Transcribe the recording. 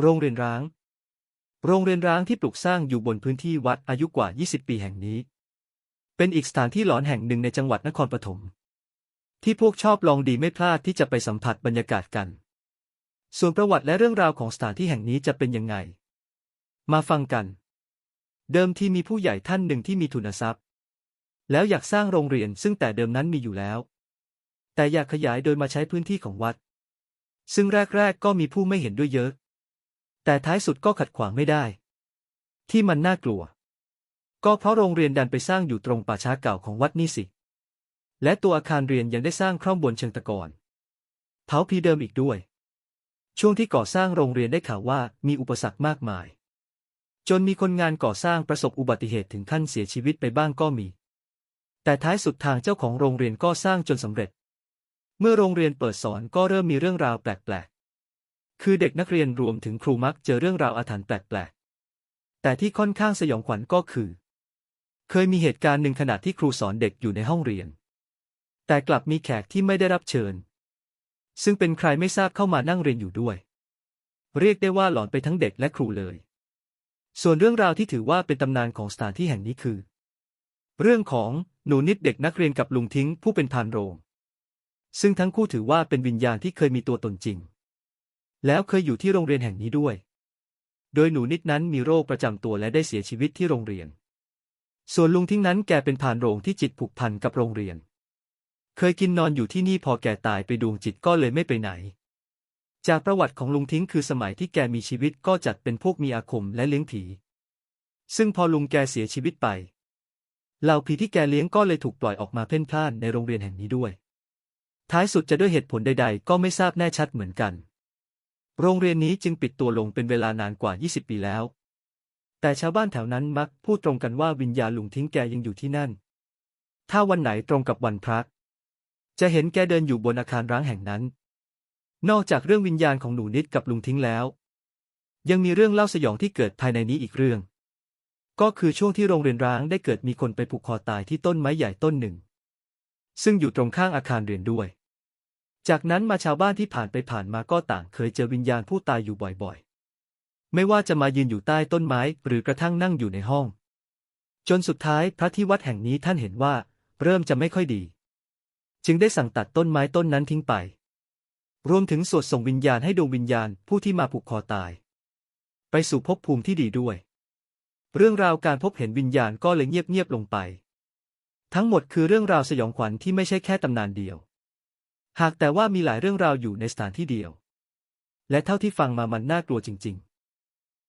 โรงเรียนร้าง โรงเรียนร้างที่ปลูกสร้างอยู่บนพื้นที่วัดอายุกว่า 20 ปีแห่งนี้ เป็นอีกสถานที่หลอนแห่งหนึ่งในจังหวัดนครปฐม ที่พวกชอบลองดีไม่พลาดที่จะไปสัมผัสบรรยากาศกัน ส่วนประวัติและเรื่องราวของสถานที่แห่งนี้จะเป็นยังไง มาฟังกัน เดิมทีมีผู้ใหญ่ท่านหนึ่งที่มีทุนทรัพย์ แล้วอยากสร้างโรงเรียนซึ่งแต่เดิมนั้นมีอยู่แล้ว แต่อยากขยายโดยมาใช้พื้นที่ของวัด ซึ่งแรกๆก็มีผู้ไม่เห็นด้วยเยอะ แต่ท้ายสุดก็ขัดขวางไม่ได้ ที่มันน่ากลัว ก็เพราะโรงเรียนดันไปสร้างอยู่ตรงป่าช้าเก่าของวัดนี่สิ และตัวอาคารเรียนยังได้สร้างคร่อมบนเชิงตะกอนเผาพีเดิมอีกด้วย ช่วงที่ก่อสร้างโรงเรียนได้ข่าวว่ามีอุปสรรคมากมาย จนมีคนงานก่อสร้างประสบอุบัติเหตุถึงขั้นเสียชีวิตไปบ้างก็มี แต่ท้ายสุดทางเจ้าของโรงเรียนก็สร้างจนสำเร็จ เมื่อโรงเรียนเปิดสอนก็เริ่มมีเรื่องราวแปลก คือเด็กนักเรียนรวมถึงครูมักเจอเรื่องราวอาถรรพ์แปลกๆ แต่ที่ค่อนข้างสยองขวัญก็คือ เคยมีเหตุการณ์หนึ่งขณะที่ครูสอนเด็กอยู่ในห้องเรียน แต่กลับมีแขกที่ไม่ได้รับเชิญ ซึ่งเป็นใครไม่ทราบเข้ามานั่งเรียนอยู่ด้วย เรียกได้ว่าหลอนไปทั้งเด็กและครูเลย ส่วนเรื่องราวที่ถือว่าเป็นตำนานของสถานที่แห่งนี้คือ เรื่องของหนูนิดเด็กนักเรียนกับลุงทิ้งผู้เป็นพานโรง ซึ่งทั้งคู่ถือว่าเป็นวิญญาณที่เคยมีตัวตนจริง แล้วเคยอยู่ที่โรงเรียนแห่งนี้ด้วย โดยหนูนิดนั้นมีโรคประจำตัวและได้เสียชีวิตที่โรงเรียน ส่วนลุงทิ้งนั้นแกเป็นพานโรงที่จิตผูกพันกับโรงเรียน เคยกินนอนอยู่ที่นี่พอแกตายไปดวงจิตก็เลยไม่ไปไหน จากประวัติของลุงทิ้งคือสมัยที่แกมีชีวิตก็จัดเป็นพวกมีอาคมและเลี้ยงผี ซึ่งพอลุงแกเสียชีวิตไปเหล่าผีที่แกเลี้ยงก็เลยถูกปล่อยออกมาเพ่นพ่านในโรงเรียนแห่งนี้ด้วย ท้ายสุดจะด้วยเหตุผลใด ๆ ก็ไม่ทราบแน่ชัดเหมือนกัน โรงเรียนนี้จึงปิดตัวลงเป็นเวลานานกว่า 20 ปีแล้ว แต่ชาวบ้านแถวนั้นมักพูดตรงกันว่าวิญญาณลุงทิ้งแกยังอยู่ที่นั่น ถ้าวันไหนตรงกับวันพระจะเห็นแกเดินอยู่บนอาคารร้างแห่งนั้น นอกจากเรื่องวิญญาณของหนูนิดกับลุงทิ้งแล้ว ยังมีเรื่องเล่าสยองที่เกิดภายในนี้อีกเรื่อง ก็คือช่วงที่โรงเรียนร้างได้เกิดมีคนไปผูกคอตายที่ต้นไม้ใหญ่ต้นหนึ่ง ซึ่งอยู่ตรงข้างอาคารเรียนด้วย จากนั้นมาชาวบ้านที่ผ่านไปผ่านมาก็ต่างเคยเจอวิญญาณผู้ตายอยู่บ่อยๆ ไม่ว่าจะมายืนอยู่ใต้ต้นไม้หรือกระทั่งนั่งอยู่ในห้อง จนสุดท้ายพระที่วัดแห่งนี้ท่านเห็นว่า เริ่มจะไม่ค่อยดี จึงได้สั่งตัดต้นไม้ต้นนั้นทิ้งไป รวมถึงสวดส่งวิญญาณให้ดวงวิญญาณผู้ที่มาผูกคอตาย ไปสู่ภพภูมิที่ดีด้วย เรื่องราวการพบเห็นวิญญาณก็เลยเงียบๆลงไป ทั้งหมดคือเรื่องราวสยองขวัญที่ไม่ใช่แค่ตำนานเดียว หากแต่ว่ามีหลายเรื่องราวอยู่ในสถานที่เดียว และเท่าที่ฟังมามันน่ากลัวจริง ๆ